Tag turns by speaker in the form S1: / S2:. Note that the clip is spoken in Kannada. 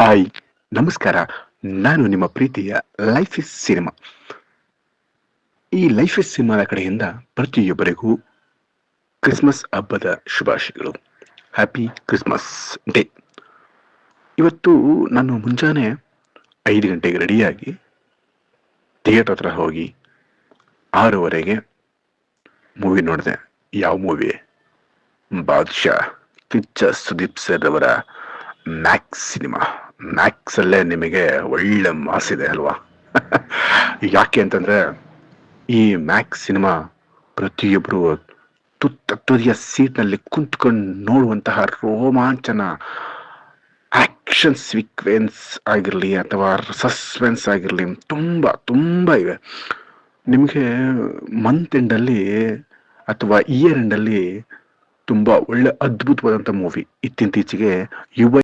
S1: ಹಾಯ್, ನಮಸ್ಕಾರ. ನಾನು ನಿಮ್ಮ ಪ್ರೀತಿಯ ಲೈಫ್ ಇಸ್ ಸಿನಿಮಾ. ಈ ಲೈಫ್ ಇಸ್ ಸಿನಿಮಾದ ಕಡೆಯಿಂದ ಪ್ರತಿಯೊಬ್ಬರಿಗೂ ಕ್ರಿಸ್ಮಸ್ ಹಬ್ಬದ ಶುಭಾಶಯಗಳು. ಹ್ಯಾಪಿ ಕ್ರಿಸ್ಮಸ್ ಡೇ ಇವತ್ತು ನಾನು ಮುಂಜಾನೆ ಐದು ಗಂಟೆಗೆ ರೆಡಿಯಾಗಿ ಥಿಯೇಟರ್ ಹತ್ರ ಹೋಗಿ ಆರೂವರೆಗೆ ಮೂವಿ ನೋಡಿದೆ. ಯಾವ ಮೂವಿ ಬಾದ್ಶಾ, ಕಿಚ್ಚ ಸುದೀಪ್ ಸರ್ ಅವರ ಮ್ಯಾಕ್ಸ್ ಸಿನಿಮಾ ಮ್ಯಾಕ್ಸ್ ಅಲ್ಲೇ ನಿಮಗೆ ಒಳ್ಳೆ ಮಾಸಿದೆ ಅಲ್ವಾ? ಯಾಕೆ ಅಂತಂದ್ರೆ ಈ ಮ್ಯಾಕ್ಸ್ ಸಿನಿಮಾ ಪ್ರತಿಯೊಬ್ಬರು ತುತ್ತ ತುದಿಯ ಸೀಟ್ನಲ್ಲಿ ಕುಂತ್ಕೊಂಡು ನೋಡುವಂತಹ ರೋಮಾಂಚನ ಆಕ್ಷನ್ ಸೀಕ್ವೆನ್ಸ್ ಆಗಿರಲಿ ಅಥವಾ ಸಸ್ಪೆನ್ಸ್ ಆಗಿರಲಿ ತುಂಬ ತುಂಬ ಇವೆ. ನಿಮಗೆ ಮಂತ್ ಎಂಡಲ್ಲಿ ಅಥವಾ ಇಯರ್ ಎಂಡಲ್ಲಿ ತುಂಬ ಒಳ್ಳೆ ಅದ್ಭುತವಾದಂಥ ಮೂವಿ ಇತ್ತೀಚೆಗೆ ಯುವ